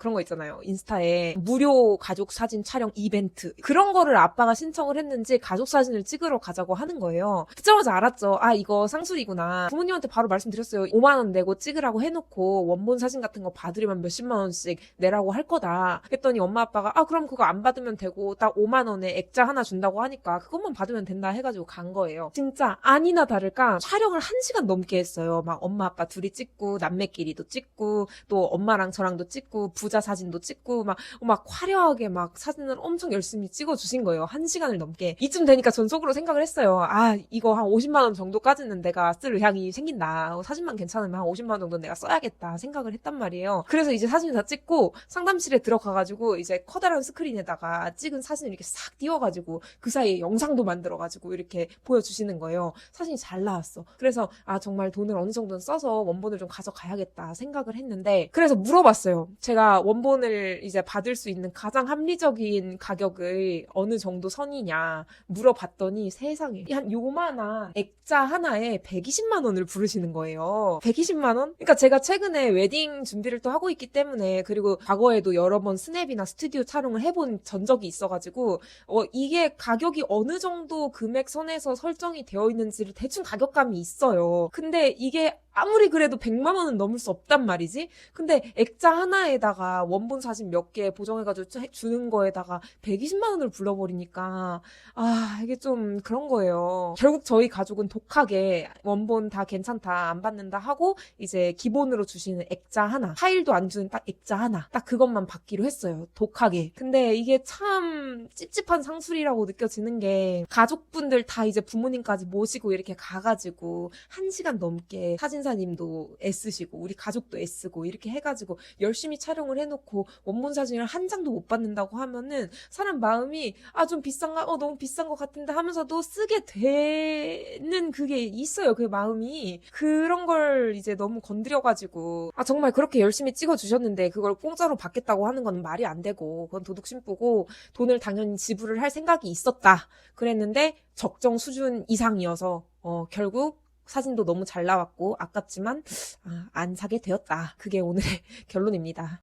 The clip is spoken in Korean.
그런 거 있잖아요. 인스타에 무료 가족 사진 촬영 이벤트. 그런 거를 아빠가 신청을 했는지 가족 사진을 찍으러 가자고 하는 거예요. 듣자마자 알았죠. 아, 이거 상술이구나. 부모님한테 바로 말씀드렸어요. 5만원 내고 찍으라고 해놓고 원본 사진 같은 거 받으려면 몇십만원씩 내라고 할 거다. 그랬더니 엄마 아빠가 아, 그럼 그거 안 받으면 되고 딱 5만원에 액자 하나 준다고 하니까 그것만 받으면 된다 해가지고 간 거예요. 진짜 아니나 다를까 촬영을 1시간 넘게 했어요. 막 엄마 아빠 둘이 찍고 남매끼리도 찍고 또 엄마랑 저랑도 찍고 부자 사진도 찍고 막, 막 화려하게 막 사진을 엄청 열심히 찍어주신 거예요. 1시간을 넘게. 이쯤 되니까 전 속으로 생각을 했어요. 아, 이거 한 50만원 정도까지는 내가 쓸 의향이 생긴다. 사진만 괜찮으면 한 50만원 정도 내가 써야겠다 생각을 했단 말이에요. 그래서 이제 사진 다 찍고 상담실에 들어가가지고 이제 커다란 스크린에다가 찍은 사진을 이렇게 싹 띄워가지고 그 사이에 영상도 만들어가지고 이렇게 보여주시는 거예요. 사진이 잘 나왔어. 그래서 아 정말 돈을 어느 정도는 써서 원본을 좀 가져가야겠다 생각을 했는데 그래서 물어봤어요. 제가 원본을 이제 받을 수 있는 가장 합리적인 가격을 어느 정도 선이냐 물어봤더니 세상에 한 요만한 액자 하나에 120만 원을 부르시는 거예요. 120만 원? 그러니까 제가 최근에 웨딩 준비를 또 하고 있기 때문에 그리고 과거에도 여러 번 스냅이나 스튜디오 촬영을 해본 전적이 있어가지고 어, 이게 가격이 어느 정도 금액 선에서 설정이 되어 있는지를 대충 가격감이 있어요. 근데 이게 아무리 그래도 100만 원은 넘을 수 없단 말이지? 근데 액자 하나에다가 원본 사진 몇 개 보정해가지고 주- 주는 거에다가 120만 원을 불러버리니까, 아, 이게 좀 그런 거예요. 결국 저희 가족은 독하게 원본 다 괜찮다, 안 받는다 하고, 이제 기본으로 주시는 액자 하나, 파일도 안 주는 딱 액자 하나, 딱 그것만 받기로 했어요. 독하게. 근데 이게 참 찝찝한 상술이라고 느껴지는 게, 가족분들 다 이제 부모님까지 모시고 이렇게 가가지고, 한 시간 넘게 사진 사님도 애쓰시고, 우리 가족도 애쓰고, 이렇게 해가지고, 열심히 촬영을 해놓고, 원본 사진을 한 장도 못 받는다고 하면은, 사람 마음이, 아, 좀 비싼가? 어, 너무 비싼 것 같은데 하면서도 쓰게 되는 그게 있어요, 그 마음이. 그런 걸 이제 너무 건드려가지고, 아, 정말 그렇게 열심히 찍어주셨는데, 그걸 공짜로 받겠다고 하는 건 말이 안 되고, 그건 도둑 심부고, 돈을 당연히 지불을 할 생각이 있었다. 그랬는데, 적정 수준 이상이어서, 어, 결국, 사진도 너무 잘 나왔고, 아깝지만, 아, 안 사게 되었다. 그게 오늘의 결론입니다.